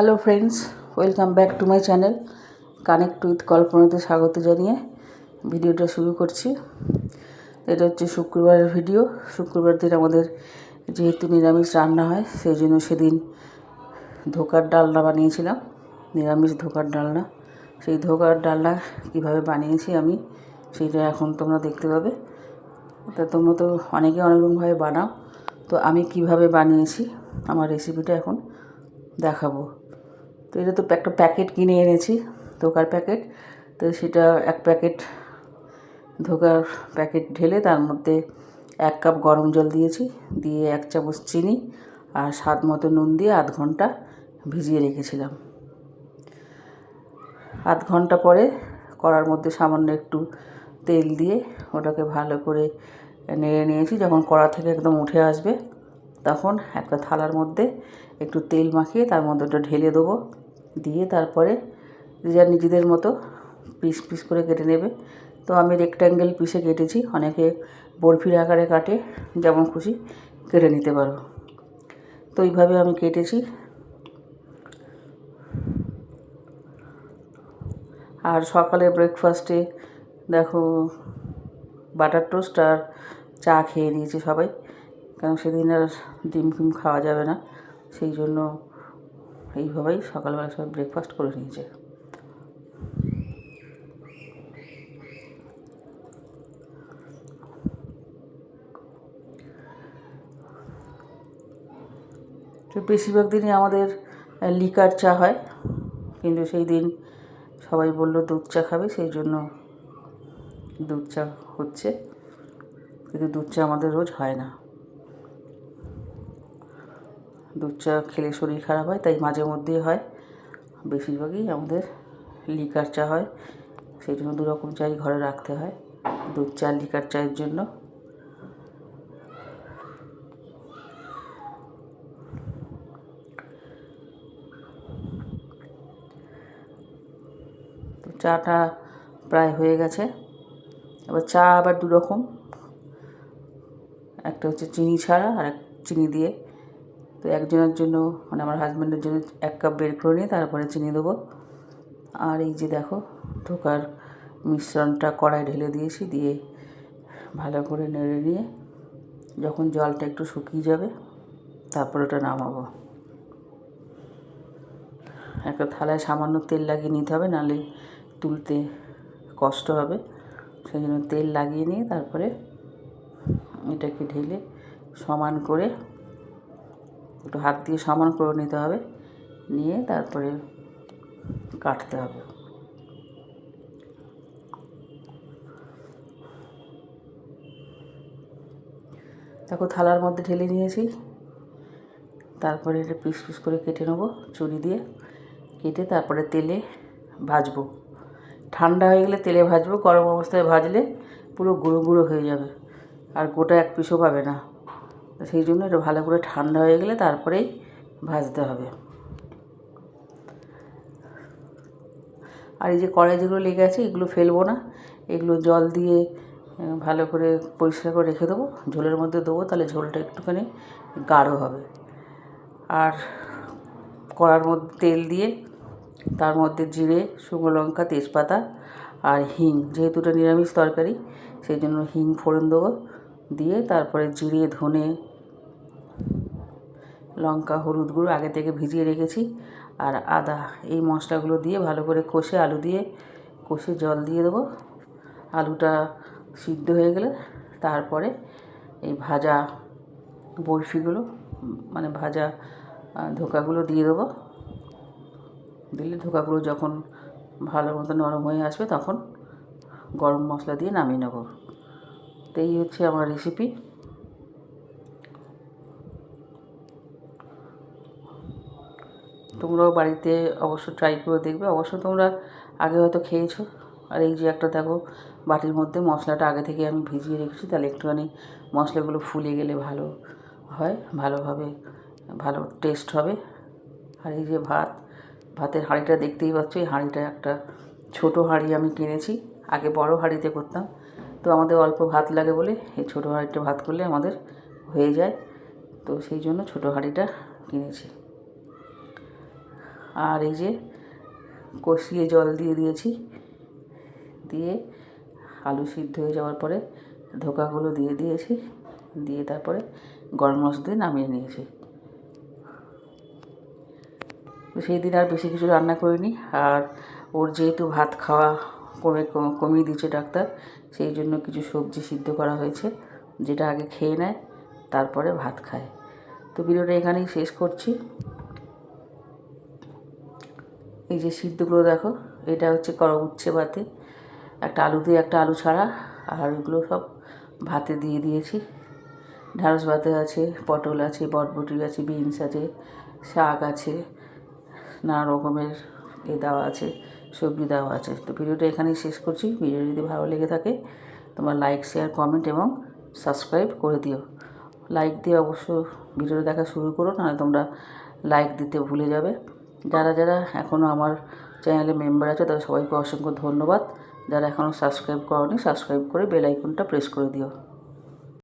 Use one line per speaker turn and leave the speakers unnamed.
Hello friends welcome back to my channel connect with কল্পনাতে স্বাগত জানিয়ে ভিডিওটা শুরু করছি। এটা হচ্ছে শুক্রবারের ভিডিও। শুক্রবার দিন আমাদের যেহেতু নিরামিষ রান্না হয়, সেই জন্য সেদিন ধোকার ডালনা বানিয়েছিলাম। নিরামিষ ধোকার ডালনা। সেই ধোকার ডালনা কীভাবে বানিয়েছি আমি সেইটা এখন তোমরা দেখতে পাবে। তা তোমরা তো অনেকে অনেক রকমভাবে বানাও। তো আমি কীভাবে বানিয়েছি, আমার রেসিপিটা এখন দেখাবো। তো এটা তো একটা প্যাকেট কিনে এনেছি, ধোকার প্যাকেট। তো সেটা এক প্যাকেট ধোকার প্যাকেট ঢেলে তার মধ্যে এক কাপ গরম জল দিয়েছি, দিয়ে এক চামচ চিনি আর স্বাদ মতো নুন দিয়ে আধ ঘণ্টা ভিজিয়ে রেখেছিলাম। আধ ঘণ্টা পরে কড়ার মধ্যে সামান্য একটু তেল দিয়ে ওটাকে ভালো করে নেড়ে নিয়েছি, যখন কড়া থেকে একদম উঠে আসবে, তখন একটা থালার মধ্যে একটু তেল মাখিয়ে তার মধ্যে ওটা ঢেলে দেবো। দিয়ে তারপরে যে যার নিজেদের মতো পিস পিস করে কেটে নেবে। তো আমি রেক্ট্যাঙ্গেল পিসে কেটেছি, অনেকে বরফির আকারে কাটে, যেমন খুশি কেটে নিতে পারো। তো এইভাবে আমি কেটেছি। আর সকালে ব্রেকফাস্টে দেখো বাটার টোস্ট আর চা খেয়ে নিয়েছে সবাই, কারণ সেদিন আর ডিম ফিম খাওয়া যাবে না, সেই জন্য এইভাবেই সকালবেলা সবাই ব্রেকফাস্ট করে নিয়েছে। তো বেশিরভাগ দিনই আমাদের লিকার চা হয়। কিন্তু সেই দিন সবাই বলল দুধ চা খাবে, সেই জন্য দুধ চা হচ্ছে। কিন্তু দুধ চা আমাদের রোজ হয় না। দুধ চা খেলে শরীর খারাপ হয়, তাই মাঝে মধ্যেই হয়। বেশিরভাগই আমাদের লিকার চা হয়, সেই জন্য দু রকম চাই ঘরে রাখতে হয়, দুধ চা লিকার চায়ের জন্য। চাটা প্রায় হয়ে গেছে, এবার চা আবার দু রকম, একটা হচ্ছে চিনি ছাড়া আর এক চিনি দিয়ে তো একজনের জন্য মানে আমার হাজব্যান্ডের জন্য এক কাপ বের করে নিয়ে তারপরে চিনি দেবো। আর এই যে দেখো ধোকার মিশ্রণটা কড়াই ঢেলে দিয়েছি, দিয়ে ভালো করে নেড়ে নিয়ে যখন জলটা একটু শুকিয়ে যাবে, তারপর ওটা নামাবো। একটা থালায় সামান্য তেল লাগিয়ে নিতে হবে, নাহলে তুলতে কষ্ট হবে। সেই জন্য তেল লাগিয়ে নিয়ে তারপরে এটাকে ঢেলে সমান করে একটু হাত দিয়ে সমান করে নিতে হবে। নিয়ে তারপরে কাটতে হবে। দেখো থালার মধ্যে ঢেলে নিয়েছি। তারপরে এটা পিস পিস করে কেটে নেব চুরি দিয়ে। কেটে তারপরে তেলে ভাজবো। ঠান্ডা হয়ে গেলে তেলে ভাজবো, গরম অবস্থায় ভাজলে পুরো গুঁড়ো গুঁড়ো হয়ে যাবে। আর গোটা এক পিসও পাবে না। সেই জন্য এটা ভালো করে ঠান্ডা হয়ে গেলে তারপরেই ভাজতে হবে। আর এই যে কড়াই যেগুলো লেগে আছে, এগুলো ফেলব না। এগুলো জল দিয়ে ভালো করে পরিষ্কার করে রেখে দেবো। ঝোলের মধ্যে দেবো, তাহলে ঝোলটা একটুখানি গাঢ় হবে। আর কড়ার মধ্যে তেল দিয়ে, তার মধ্যে জিরে, শুকনো লঙ্কা, তেজপাতা আর হিং, যেহেতু এটা নিরামিষ তরকারি, সেই জন্য হিং ফোড়ন দেবো। দিয়ে তারপরে জিরে, ধনে লঙ্কা, হলুদ গুঁড়ো আগে থেকে ভিজিয়ে রেখেছি। আর আদা, এই মশলাগুলো দিয়ে ভালো করে কষে আলু দিয়ে কষে জল দিয়ে দেবো। আলুটা সিদ্ধ হয়ে গেলে তারপরে এই ভাজা বরফিগুলো মানে ভাজা ধোকাগুলো দিয়ে দেবো। দিলে ধোকাগুলো যখন ভালো মতো নরম হয়ে আসবে তখন গরম মশলা দিয়ে নামিয়ে নেব। তো এই হচ্ছে আমার রেসিপি তোমরাও বাড়িতে অবশ্য ট্রাই করে দেখবে। অবশ্য তোমরা আগে হয়তো খেয়েছো। আর এই যে একটা দেখো, বাটির মধ্যে মশলাটা আগে থেকে আমি ভিজিয়ে রেখেছি, তাহলে একটুখানি মশলাগুলো ফুলে গেলে ভালো হয়, ভালোভাবে, ভালো টেস্ট হবে। আর এই যে ভাত, ভাতের হাঁড়িটা দেখতেই পাচ্ছ, এই হাঁড়িটা একটা ছোটো হাঁড়ি আমি কিনেছি। আগে বড় হাঁড়িতে করতাম। তো আমাদের অল্প ভাত লাগে বলে এই ছোটো হাঁড়িটা ভাত করলে আমাদের হয়ে যায়। তো সেই জন্য ছোটো হাঁড়িটা কিনেছি। আর এই যে কষিয়ে জল দিয়ে দিয়েছি। দিয়ে আলু সিদ্ধ হয়ে যাওয়ার পরে ধোকাগুলো দিয়ে দিয়েছি। দিয়ে তারপরে গরম মশলা দিয়ে নামিয়ে নিয়েছি। সেই দিন আর বেশি কিছু রান্না করিনি। আর ওর যেহেতু ভাত খাওয়া কমে কম- কমিয়ে দিয়েছে ডাক্তার, সেই জন্য কিছু সবজি সিদ্ধ করা হয়েছে, যেটা আগে খেয়ে নেয়, তারপরে ভাত খায়। তো ভিডিওটা এখানেই শেষ করছি। এই যে সিদ্ধগুলো দেখো, এটা হচ্ছে উচ্ছে ভাতে। একটা আলু দিয়ে একটা আলু ছাড়া, আর ওগুলো সব ভাতে দিয়ে দিয়েছি। ঢ্যাঁড়স ভাতে আছে, পটল আছে, বটবটি আছে, বিনস আছে, শাক আছে, নানা রকমের এ দেওয়া আছে, সবজি দেওয়া আছে। তো ভিডিওটা এখানেই শেষ করছি। ভিডিও যদি ভালো লেগে থাকে, তোমার লাইক শেয়ার কমেন্ট এবং সাবস্ক্রাইব করে দিও। লাইক দিয়ে অবশ্য ভিডিওটা দেখা শুরু করো, নাহলে তোমরা লাইক দিতে ভুলে যাবে। যারা যারা এখনও আমার চ্যানেলে মেম্বার আছে, তাদের সবাইকে অসংখ্য ধন্যবাদ। যারা এখনও সাবস্ক্রাইব করনি সাবস্ক্রাইব করে বেল আইকনটা প্রেস করে দিও।